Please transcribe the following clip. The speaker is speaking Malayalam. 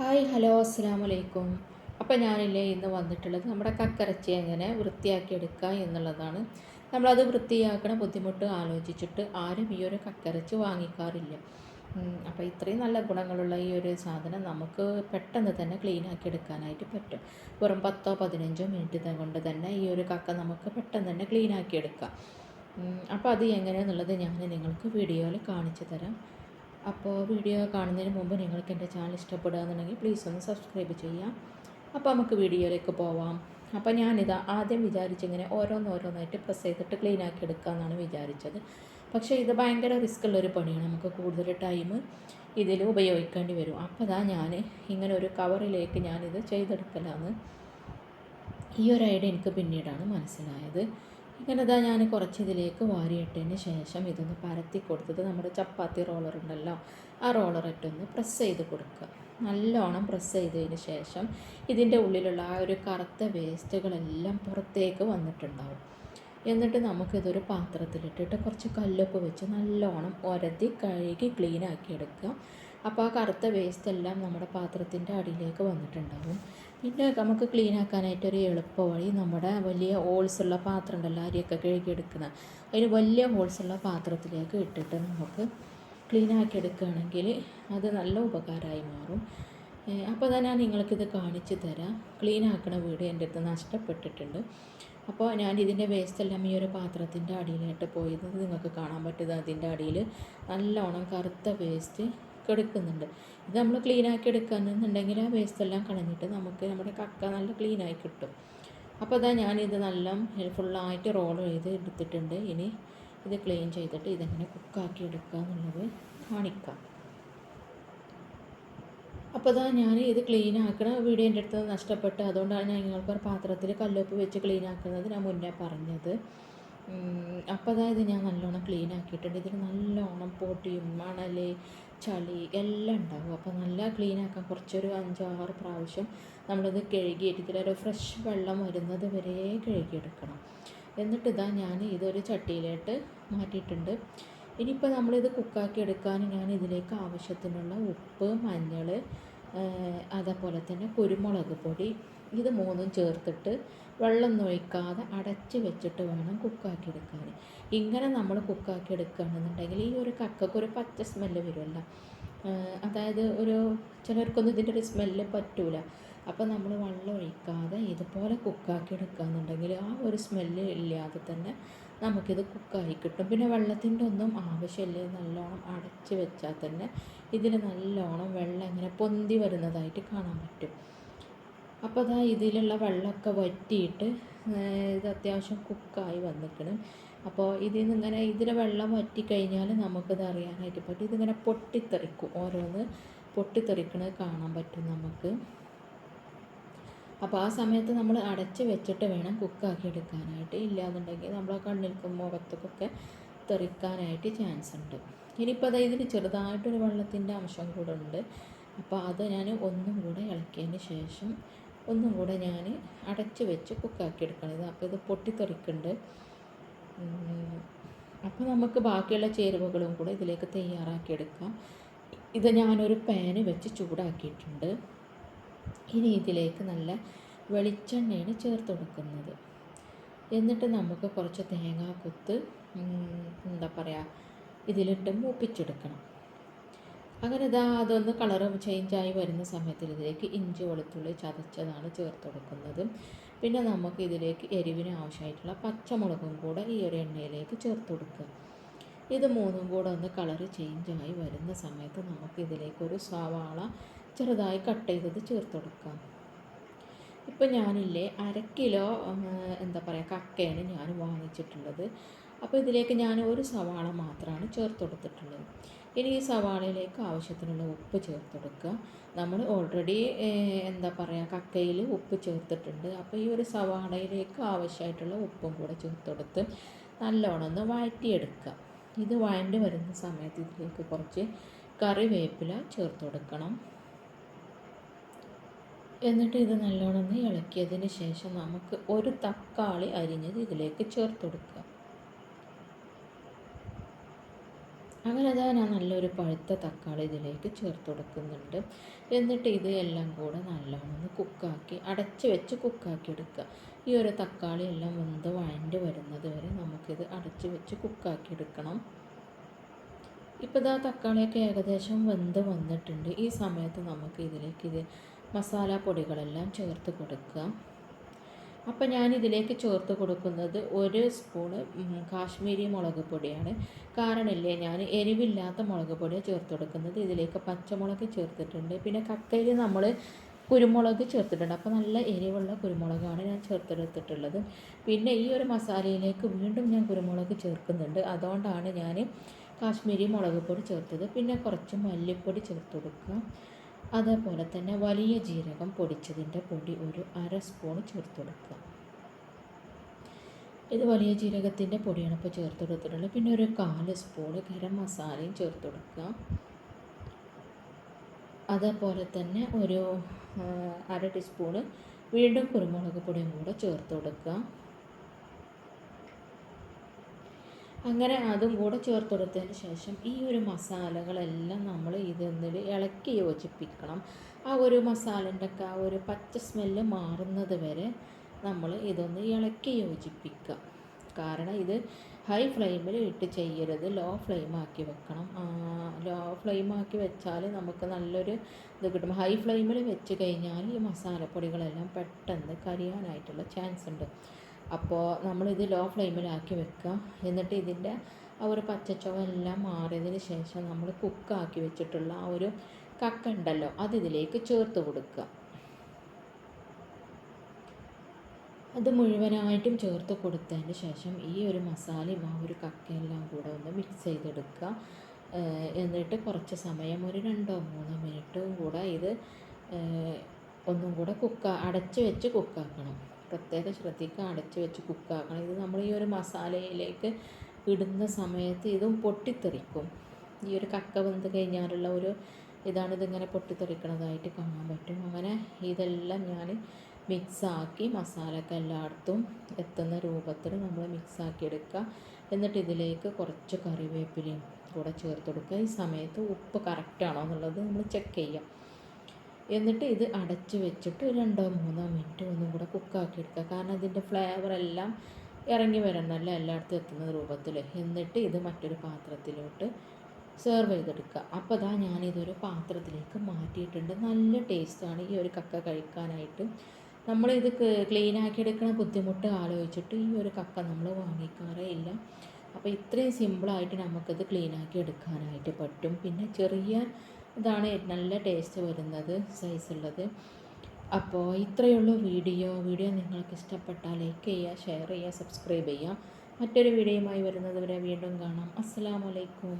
ഹായ് ഹലോ അസ്സാം വലൈക്കും അപ്പോൾ ഞാനില്ലേ ഇന്ന് വന്നിട്ടുള്ളത് നമ്മുടെ കക്കറച്ചി എങ്ങനെ വൃത്തിയാക്കി എടുക്കുക എന്നുള്ളതാണ്. നമ്മളത് വൃത്തിയാക്കണ ബുദ്ധിമുട്ട് ആലോചിച്ചിട്ട് ആരും ഈ ഒരു കക്കറച്ചി വാങ്ങിക്കാറില്ല. അപ്പോൾ ഇത്രയും നല്ല ഗുണങ്ങളുള്ള ഈ ഒരു സാധനം നമുക്ക് പെട്ടെന്ന് തന്നെ ക്ലീൻ ആക്കി എടുക്കാനായിട്ട് പറ്റും. വെറും പത്തോ പതിനഞ്ചോ മിനിറ്റ് കൊണ്ട് തന്നെ ഈ ഒരു കക്ക നമുക്ക് പെട്ടെന്ന് തന്നെ ക്ലീൻ ആക്കി എടുക്കാം. അപ്പോൾ അത് എങ്ങനെയാണെന്നുള്ളത് ഞാൻ നിങ്ങൾക്ക് വീഡിയോയിൽ കാണിച്ചു തരാം. അപ്പോൾ വീഡിയോ കാണുന്നതിന് മുമ്പ് നിങ്ങൾക്ക് എന്റെ ചാനൽ ഇഷ്ടപ്പെടുകയെന്നുണ്ടെങ്കിൽ പ്ലീസ് ഒന്ന് സബ്സ്ക്രൈബ് ചെയ്യാം അപ്പോൾ നമുക്ക് വീഡിയോയിലേക്ക് പോവാം. അപ്പോൾ ഞാനിത് ആദ്യം വിചാരിച്ചിങ്ങനെ ഓരോന്നോരോന്നായിട്ട് പ്രസ് ചെയ്തിട്ട് ക്ലീൻ ആക്കി എടുക്കാമെന്നാണ് വിചാരിച്ചത്. പക്ഷേ ഇത് ഭയങ്കര റിസ്ക് ഉള്ളൊരു പണിയാണ്. നമുക്ക് കൂടുതൽ ടൈം ഇതിൽ ഉപയോഗിക്കേണ്ടി വരും. അപ്പോൾ അതാ ഞാൻ ഇങ്ങനെ ഒരു കവറിലേക്ക് ഞാനിത് ചെയ്തെടുക്കലാന്ന് ഈ ഒരു ഐഡിയ എനിക്ക് പിന്നീടാണ് മനസ്സിലായത്. ഇങ്ങനെ ഞാൻ കുറച്ച് ഇതിലേക്ക് വാരിയിട്ടതിന് ശേഷം ഇതൊന്ന് പരത്തി കൊടുത്തിട്ട് നമ്മുടെ ചപ്പാത്തി റോളർ ഉണ്ടല്ലോ ആ റോളറിട്ടൊന്ന് പ്രസ് ചെയ്ത് കൊടുക്കുക. നല്ലോണം പ്രസ് ചെയ്തതിന് ശേഷം ഇതിന്റെ ഉള്ളിലുള്ള ആ ഒരു കറുത്ത വേസ്റ്റുകളെല്ലാം പുറത്തേക്ക് വന്നിട്ടുണ്ടാവും. എന്നിട്ട് നമുക്കിതൊരു പാത്രത്തിലിട്ടിട്ട് കുറച്ച് കല്ലൊപ്പ് വെച്ച് നല്ലോണം ഒരതി കഴുകി ക്ലീൻ ആക്കി എടുക്കുക അപ്പോൾ ആ കറുത്ത വേസ്റ്റ് എല്ലാം നമ്മുടെ പാത്രത്തിന്റെ അടിയിലേക്ക് വന്നിട്ടുണ്ടാവും. പിന്നെ നമുക്ക് ക്ലീൻ ആക്കാനായിട്ട് ഒരു എളുപ്പ വഴി നമ്മുടെ വലിയ ഹോൾസ് ഉള്ള പാത്രം ഉണ്ടല്ലോ അരിയൊക്കെ കഴുകിയെടുക്കുന്ന. അതിന് വലിയ ഹോൾസ് ഉള്ള പാത്രത്തിലേക്ക് ഇട്ടിട്ട് നമുക്ക് ക്ലീൻ ആക്കി എടുക്കുകയാണെങ്കിൽ അത് നല്ല ഉപകാരമായി മാറും. അപ്പോൾ തന്നെ ഞാൻ നിങ്ങൾക്കിത് കാണിച്ചു തരാം. ക്ലീൻ ആക്കണ വീട് എന്റെ അടുത്ത് നഷ്ടപ്പെട്ടിട്ടുണ്ട്. അപ്പോൾ ഞാൻ ഇതിന്റെ വേസ്റ്റ് എല്ലാം ഈ ഒരു പാത്രത്തിന്റെ അടിയിലായിട്ട് പോയത് നിങ്ങൾക്ക് കാണാൻ പറ്റുന്നത്. അതിന്റെ അടിയിൽ നല്ലോണം കറുത്ത വേസ്റ്റ് എടുക്കുന്നുണ്ട്. ഇത് നമ്മൾ ക്ലീൻ ആക്കി എടുക്കുകയാണെന്നുണ്ടെങ്കിൽ ആ വേസ്റ്റ് എല്ലാം കളഞ്ഞിട്ട് നമുക്ക് നമ്മുടെ കക്ക നല്ല ക്ലീൻ ആയി കിട്ടും. അപ്പോൾ അതാ ഞാനിത് നല്ല ഫുള്ളായിട്ട് റോൾ ചെയ്ത് എടുത്തിട്ടുണ്ട്. ഇനി ഇത് ക്ലീൻ ചെയ്തിട്ട് ഇതെങ്ങനെ കുക്കാക്കി എടുക്കുക എന്നുള്ളത് കാണിക്കാം. അപ്പോൾ അതാ ഞാൻ ഇത് ക്ലീൻ ആക്കണ വീഡിയോ എന്റെ അടുത്ത് നഷ്ടപ്പെട്ട്. അതുകൊണ്ടാണ് ഞാൻ നിങ്ങൾക്ക് ഒരു പാത്രത്തിൽ കല്ലുപ്പ് വെച്ച് ക്ലീൻ ആക്കുന്നത് ഞാൻ മുന്നേ പറഞ്ഞത്. അപ്പോൾ അതായത് ഞാൻ നല്ലോണം ക്ലീൻ ആക്കിയിട്ടുണ്ട്. ഇതിന് നല്ലോണം പൊടിയും മണൽ ചളി എല്ലാം ഉണ്ടാകും അപ്പോൾ നല്ല ക്ലീൻ ആക്കാൻ കുറച്ചൊരു അഞ്ചോ ആറ് പ്രാവശ്യം നമ്മളിത് കഴുകിയിട്ട് ഒരു ഫ്രഷ് വെള്ളം വരുന്നത് വരെ കഴുകിയെടുക്കണം. എന്നിട്ട് ഇതാ ഞാൻ ഇതൊരു ചട്ടിയിലോട്ട് മാറ്റിയിട്ടുണ്ട്. ഇനിയിപ്പോൾ നമ്മളിത് കുക്കാക്കി എടുക്കാൻ ഞാൻ ഇതിലേക്ക് ആവശ്യത്തിനുള്ള ഉപ്പ് മഞ്ഞൾ അതേപോലെ തന്നെ കുരുമുളക് പൊടി ഇത് മൂന്നും ചേർത്തിട്ട് വെള്ളം ഒഴിക്കാതെ അടച്ച് വെച്ചിട്ട് വേണം കുക്കാക്കി എടുക്കാൻ ഇങ്ങനെ നമ്മൾ കുക്കാക്കി എടുക്കുകയാണെന്നുണ്ടെങ്കിൽ ഈ ഒരു കക്കയ്ക്ക് ഒരു പച്ച സ്മെല്ല് വരുമല്ലോ. അതായത് ഒരു ചിലർക്കൊന്നും ഇതിന്റെ ഒരു സ്മെല്ല് പറ്റൂല. അപ്പോൾ നമ്മൾ വെള്ളം ഒഴിക്കാതെ ഇതുപോലെ കുക്കാക്കി എടുക്കുകയെന്നുണ്ടെങ്കിൽ ആ ഒരു സ്മെല്ല് ഇല്ലാതെ തന്നെ നമുക്കിത് കുക്കായി കിട്ടും. പിന്നെ വെള്ളത്തിന്റെ ഒന്നും ആവശ്യമില്ല. നല്ലോണം അടച്ച് വെച്ചാൽ തന്നെ ഇതിൽ നല്ലോണം വെള്ളം ഇങ്ങനെ പൊന്തി വരുന്നതായിട്ട് കാണാൻ പറ്റും. അപ്പോൾ അതാ ഇതിലുള്ള വെള്ളമൊക്കെ വറ്റിയിട്ട് ഇത് അത്യാവശ്യം കുക്കായി വന്നിക്കണം അപ്പോൾ ഇതിൽ നിന്ന് ഇങ്ങനെ ഇതിലെ വെള്ളം വറ്റിക്കഴിഞ്ഞാൽ നമുക്കിത് അറിയാനായിട്ട് പറ്റും. ഇതിങ്ങനെ പൊട്ടിത്തെറിക്കും ഓരോന്ന് പൊട്ടിത്തെറിക്കണത് കാണാൻ പറ്റും നമുക്ക്. അപ്പോൾ ആ സമയത്ത് നമ്മൾ അടച്ച് വെച്ചിട്ട് വേണം കുക്കാക്കി എടുക്കാനായിട്ട്. ഇല്ലാന്നുണ്ടെങ്കിൽ നമ്മളെ കണ്ണിൽക്കും മുഖത്തൊക്കെ തെറിക്കാനായിട്ട് ചാൻസ് ഉണ്ട്. ഇനിയിപ്പോൾ അതായത് ഇതിന് ചെറുതായിട്ടൊരു വെള്ളത്തിന്റെ അംശം കൂടെ ഉണ്ട്. അപ്പോൾ അത് ഞാൻ ഒന്നും കൂടെ ഇളക്കിയതിന് ശേഷം ഒന്നും കൂടെ ഞാൻ അടച്ച് വെച്ച് കുക്കാക്കി എടുക്കണത്. അപ്പോൾ ഇത് പൊട്ടിത്തെറിക്കുന്നുണ്ട്. അപ്പോൾ നമുക്ക് ബാക്കിയുള്ള ചേരുവകളും കൂടെ ഇതിലേക്ക് തയ്യാറാക്കി എടുക്കാം. ഇത് ഞാനൊരു പാന് വെച്ച് ചൂടാക്കിയിട്ടുണ്ട്. ഇനി ഇതിലേക്ക് നല്ല വെളിച്ചെണ്ണയാണ് ചേർത്ത് കൊടുക്കുന്നത്. എന്നിട്ട് നമുക്ക് കുറച്ച് തേങ്ങാക്കൊത്ത് എന്താ പറയുക ഇതിലിട്ട് മൂപ്പിച്ചെടുക്കണം. അങ്ങനെ ഇതാ അതൊന്ന് കളർ ചേഞ്ചായി വരുന്ന സമയത്ത് ഇതിലേക്ക് ഇഞ്ചി വെളുത്തുള്ളി ചതച്ചതാണ് ചേർത്ത് കൊടുക്കുന്നത്. പിന്നെ നമുക്ക് ഇതിലേക്ക് എരിവിന് ആവശ്യമായിട്ടുള്ള പച്ചമുളകും കൂടെ ഈ ഒരു എണ്ണയിലേക്ക് ചേർത്ത് കൊടുക്കുക. ഇത് മൂന്നും കൂടെ ഒന്ന് കളർ ചേഞ്ചായി വരുന്ന സമയത്ത് നമുക്ക് ഇതിലേക്ക് ഒരു സവാള ചെറുതായി കട്ട് ചെയ്തത് ചേർത്ത് കൊടുക്കാം. ഇപ്പം ഞാനില്ലേ അര കിലോ എന്താ പറയുക കക്കയാണ് ഞാൻ വാങ്ങിച്ചിട്ടുള്ളത്. അപ്പോൾ ഇതിലേക്ക് ഞാൻ ഒരു സവാള മാത്രമാണ് ചേർത്ത് കൊടുത്തിട്ടുള്ളത്. ഇനി ഈ സവാളയിലേക്ക് ആവശ്യത്തിനുള്ള ഉപ്പ് ചേർത്ത് കൊടുക്കുക നമ്മൾ ഓൾറെഡി എന്താ പറയുക കക്കയിൽ ഉപ്പ് ചേർത്തിട്ടുണ്ട്. അപ്പോൾ ഈ ഒരു സവാളയിലേക്ക് ആവശ്യമായിട്ടുള്ള ഉപ്പും കൂടെ ചേർത്ത് കൊടുത്ത് നല്ലോണം ഒന്ന് വഴറ്റിയെടുക്കുക. ഇത് വഴണ്ടി വരുന്ന സമയത്ത് ഇതിലേക്ക് കുറച്ച് കറിവേപ്പില ചേർത്ത് കൊടുക്കണം എന്നിട്ട് ഇത് നല്ലോണം ഒന്ന് ഇളക്കിയതിന് ശേഷം നമുക്ക് ഒരു തക്കാളി അരിഞ്ഞത് ഇതിലേക്ക് ചേർത്ത് കൊടുക്കുക അങ്ങനെ അതാ ഞാൻ നല്ലൊരു പഴുത്ത തക്കാളി ഇതിലേക്ക് ചേർത്ത് കൊടുക്കുന്നുണ്ട്. എന്നിട്ട് ഇത് എല്ലാം കൂടെ നല്ലോണം കുക്കാക്കി അടച്ച് വെച്ച് കുക്കാക്കി എടുക്കുക ഈ ഒരു തക്കാളി എല്ലാം വെന്ത് വഴണ്ട് വരുന്നത് വരെ നമുക്കിത് അടച്ച് വെച്ച് കുക്കാക്കി എടുക്കണം ഇപ്പോൾ ഇതാ തക്കാളിയൊക്കെ ഏകദേശം വെന്ത് വന്നിട്ടുണ്ട്. ഈ സമയത്ത് നമുക്ക് ഇതിലേക്ക് ഇത് മസാല പൊടികളെല്ലാം ചേർത്ത് കൊടുക്കുക അപ്പോൾ ഞാൻ ഇതിലേക്ക് ചേർത്ത് കൊടുക്കുന്നത് ഒരു സ്പൂണ് കാശ്മീരി മുളക് പൊടിയാണ്. കാരണമില്ലേ ഞാൻ എരിവില്ലാത്ത മുളക് പൊടിയാണ് ചേർത്ത് കൊടുക്കുന്നത്. ഇതിലേക്ക് പച്ചമുളക് ചേർത്തിട്ടുണ്ട്. പിന്നെ കക്കയിൽ നമ്മൾ കുരുമുളക് ചേർത്തിട്ടുണ്ട്. അപ്പോൾ നല്ല എരിവുള്ള കുരുമുളകാണ് ഞാൻ ചേർത്തെടുത്തിട്ടുള്ളത്. പിന്നെ ഈ ഒരു മസാലയിലേക്ക് വീണ്ടും ഞാൻ കുരുമുളക് ചേർക്കുന്നുണ്ട്. അതുകൊണ്ടാണ് ഞാൻ കാശ്മീരി മുളക് പൊടി ചേർത്തത്. പിന്നെ കുറച്ച് മല്ലിപ്പൊടി ചേർത്ത് കൊടുക്കുക അതേപോലെ തന്നെ വലിയ ജീരകം പൊടിച്ചതിന്റെ പൊടി ഒരു അര സ്പൂൺ ചേർത്ത് കൊടുക്കുക. ഇത് വലിയ ജീരകത്തിന്റെ പൊടിയാണ് ഇപ്പോൾ ചേർത്ത് കൊടുത്തിട്ടുള്ളത്. പിന്നെ ഒരു കാൽ സ്പൂൺ ഗരം മസാലയും ചേർത്ത് കൊടുക്കുക. അതേപോലെ തന്നെ ഒരു അര ടീസ്പൂണ് വീണ്ടും കുരുമുളക് പൊടിയും കൂടെ ചേർത്ത് കൊടുക്കുക. അങ്ങനെ അതും കൂടെ ചേർത്ത് കൊടുത്തതിന് ശേഷം ഈ ഒരു മസാലകളെല്ലാം നമ്മൾ ഇതിൽ ഇളക്കി യോജിപ്പിക്കണം. ആ ഒരു മസാലന്റെ ഒക്കെ ആ ഒരു പച്ച സ്മെല്ല് മാറുന്നത് വരെ നമ്മൾ ഇതൊന്ന് ഇളക്കി യോജിപ്പിക്കുക. കാരണം ഇത് ഹൈ ഫ്ലെയിമിൽ ഇട്ട് ചെയ്യരുത്. ലോ ഫ്ലെയിം ആക്കി വെക്കണം. ലോ ഫ്ലെയിം ആക്കി വെച്ചാൽ നമുക്ക് നല്ലൊരു ഇത് കിട്ടും. ഹൈ ഫ്ലെയിമിൽ വെച്ച് കഴിഞ്ഞാൽ ഈ മസാലപ്പൊടികളെല്ലാം പെട്ടെന്ന് കരിയാനായിട്ടുള്ള ചാൻസ് ഉണ്ട്. അപ്പോൾ നമ്മളിത് ലോ ഫ്ലെയിമിലാക്കി വെക്കുക എന്നിട്ട് ഇതിന്റെ ആ ഒരു പച്ചച്ചുവ എല്ലാം മാറിയതിന് ശേഷം നമ്മൾ കുക്കാക്കി വെച്ചിട്ടുള്ള ആ ഒരു കക്ക ഉണ്ടല്ലോ അത് ഇതിലേക്ക് ചേർത്ത് കൊടുക്കുക. അത് മുഴുവനായിട്ടും ചേർത്ത് കൊടുത്തതിന് ശേഷം ഈ ഒരു മസാലയും ആ ഒരു കക്കയെല്ലാം കൂടെ ഒന്ന് മിക്സ് ചെയ്തെടുക്കുക. എന്നിട്ട് കുറച്ച് സമയം ഒരു രണ്ടോ മൂന്നോ മിനിറ്റും കൂടെ ഇത് ഒന്നും കൂടെ കുക്ക അടച്ച് വെച്ച് കുക്കാക്കണം. പ്രത്യേകം ശ്രദ്ധിക്കുക അടച്ചു വെച്ച് കുക്കാക്കണം ഇത് നമ്മൾ ഈ ഒരു മസാലയിലേക്ക് ഇടുന്ന സമയത്ത് ഇതും പൊട്ടിത്തെറിക്കും. ഈ ഒരു കക്ക വെന്ത് കഴിഞ്ഞാലുള്ള ഒരു ഇതാണ് ഇതിങ്ങനെ പൊട്ടിത്തെറിക്കണതായിട്ട് കാണാൻ പറ്റും. അങ്ങനെ ഇതെല്ലാം ഞാൻ മിക്സാക്കി മസാലയൊക്കെ എല്ലായിടത്തും എത്തുന്ന രൂപത്തിൽ നമ്മൾ മിക്സാക്കി എടുക്കുക എന്നിട്ട് ഇതിലേക്ക് കുറച്ച് കറിവേപ്പിലയും കൂടെ ചേർത്ത് കൊടുക്കുക. ഈ സമയത്ത് ഉപ്പ് കറക്റ്റാണോ എന്നുള്ളത് നമ്മൾ ചെക്ക് ചെയ്യാം. എന്നിട്ട് ഇത് അടച്ച് വെച്ചിട്ട് രണ്ടോ മൂന്നോ മിനിറ്റ് ഒന്നും കൂടെ കുക്കാക്കി എടുക്കുക. കാരണം ഇതിന്റെ ഫ്ലേവർ എല്ലാം ഇറങ്ങി വരണമല്ലോ എല്ലായിടത്തും എത്തുന്ന രൂപത്തിൽ. എന്നിട്ട് ഇത് മറ്റൊരു പാത്രത്തിലോട്ട് സെർവ് ചെയ്തെടുക്കുക. അപ്പോൾ അതാ ഞാനിതൊരു പാത്രത്തിലേക്ക് മാറ്റിയിട്ടുണ്ട്. നല്ല ടേസ്റ്റാണ് ഈ ഒരു കക്ക കഴിക്കാനായിട്ട്. നമ്മളിത് ക്ലീൻ ആക്കി എടുക്കുന്ന ബുദ്ധിമുട്ട് ആലോചിച്ചിട്ട് ഈ ഒരു കക്ക നമ്മൾ വാങ്ങിക്കാറേ ഇല്ല. അപ്പോൾ ഇത്രയും സിമ്പിളായിട്ട് നമുക്കത് ക്ലീൻ ആക്കി എടുക്കാനായിട്ട് പറ്റും. പിന്നെ ചെറിയ ഇതാണ് നല്ല ടേസ്റ്റ് വരുന്നത് സൈസ് സൈസുള്ളത് അപ്പോൾ ഇത്രയുള്ളൂ വീഡിയോ വീഡിയോ നിങ്ങൾക്ക് ഇഷ്ടപ്പെട്ടാൽ ലൈക്ക് ചെയ്യുക ഷെയർ ചെയ്യുക സബ്സ്ക്രൈബ് ചെയ്യുക. മറ്റൊരു വീഡിയോയുമായി വരുന്നത് വരെ വീണ്ടും കാണാം. അസ്സാം വലൈക്കും